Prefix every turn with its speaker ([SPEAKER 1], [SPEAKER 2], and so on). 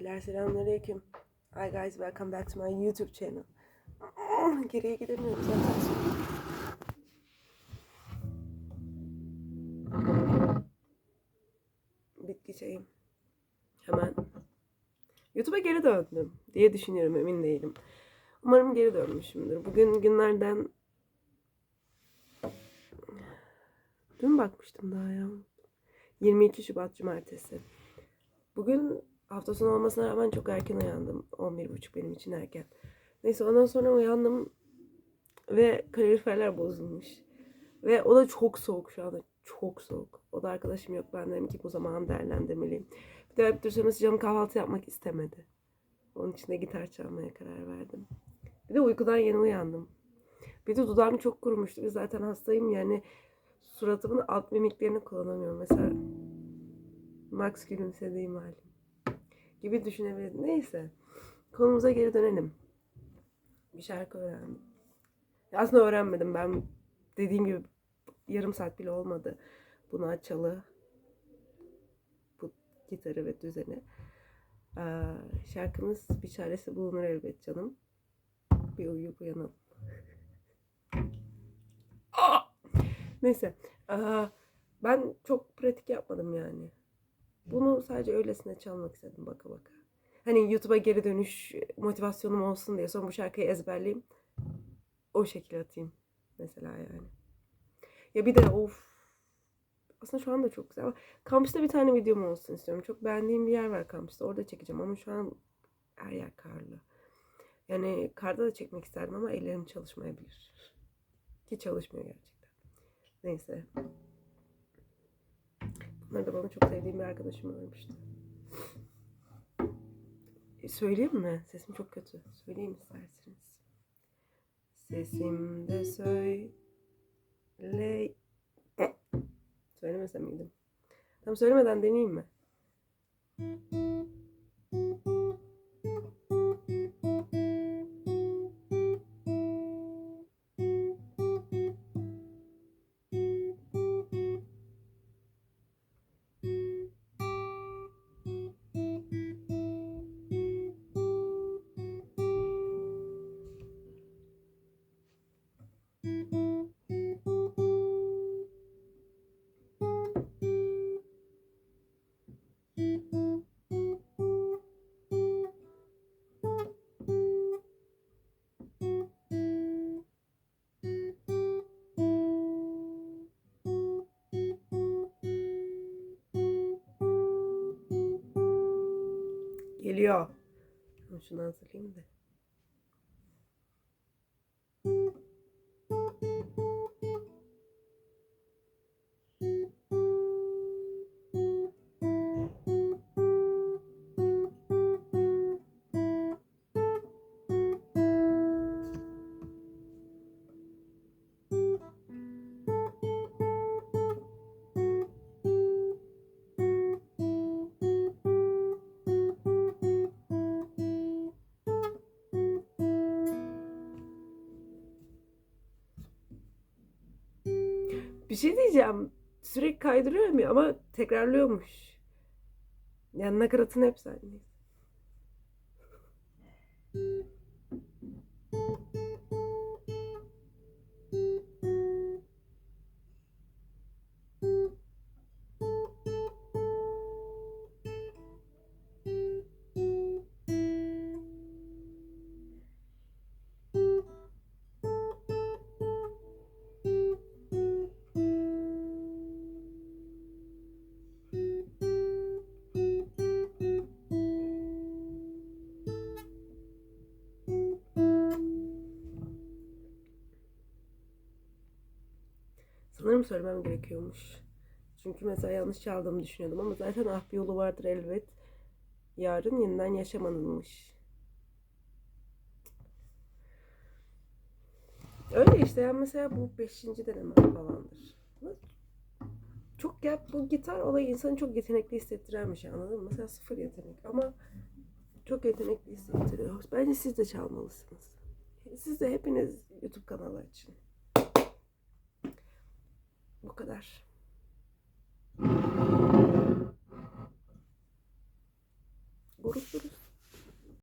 [SPEAKER 1] Beyler selamünaleyküm. Hi guys, welcome back to my YouTube channel. Geriye gidemiyorum zaten. Bitki. Hemen. YouTube'a geri döndüm diye düşünüyorum emin değilim. Umarım geri dönmüşümdür. Bugün günlerden Dün bakmıştım daha ya. 22 Şubat Cumartesi. Bugün hafta sonu olmasına rağmen çok erken uyandım. 11.30 benim için erken. Neyse ondan sonra uyandım ve kaloriferler bozulmuş. Ve o da çok soğuk şu anda. Çok soğuk. O da arkadaşım yok. Ben dedim ki bu zaman değerlendirmeliyim. Bir de hep dursam canım kahvaltı yapmak istemedi. Onun için de gitar çalmaya karar verdim. Bir de uykudan yeni uyandım. Bir de dudağım çok kurumuştu. Biz zaten hastayım yani suratımın alt mimiklerini kullanamıyorum. Mesela Max gülümsediğim halim gibi düşünebilirim. Neyse. Konumuza geri dönelim. Bir şarkı öğrendim. Aslında öğrenmedim. Ben dediğim gibi yarım saat bile olmadı. Bunu açalı. Bu gitarı ve düzeni. Ee, şarkımız bir çaresi bulunur elbet canım. Bir uyuyup uyanalım. Neyse. Aa, ben çok pratik yapmadım yani. Bunu sadece öylesine çalmak istedim baka baka. Hani YouTube'a geri dönüş motivasyonum olsun diye sonra bu şarkıyı ezberleyeyim. O şekilde atayım. Mesela yani. Ya bir de of. Aslında şu anda çok güzel ama kampüste bir tane videom olsun istiyorum. Çok beğendiğim bir yer var kampüste. Orada çekeceğim ama şu an her yer karlı. Yani karda da çekmek isterdim ama ellerim çalışmayabilir. Ki çalışmıyor gerçekten. Neyse. Bunları da bana çok sevdiğim bir arkadaşım öğretmişti. E, söyleyeyim mi? Sesim çok kötü. Söyleyeyim isterseniz. Sesimde söyle... Söylemesem miydim? Tam söylemeden deneyeyim mi? Geliyor. Şunu hazırlayayım da. Bir şey diyeceğim. Sürekli kaydırıyor mu ama tekrarlıyormuş. Yani nakaratın hepsi aynı. Sanırım söylemem gerekiyormuş. Çünkü mesela yanlış çaldığımı düşünüyordum ama zaten ah bir yolu vardır elbet. Yarın yeniden yaşamanınmış. Öyle işte yani mesela bu beşinci deneme falandır. Çok ya bu gitar olayı insanı çok yetenekli hissettiren bir şey anladın mı? Mesela sıfır yetenek ama çok yetenekli hissettiriyor. Bence siz de çalmalısınız. Siz de hepiniz YouTube kanalı açın. Bu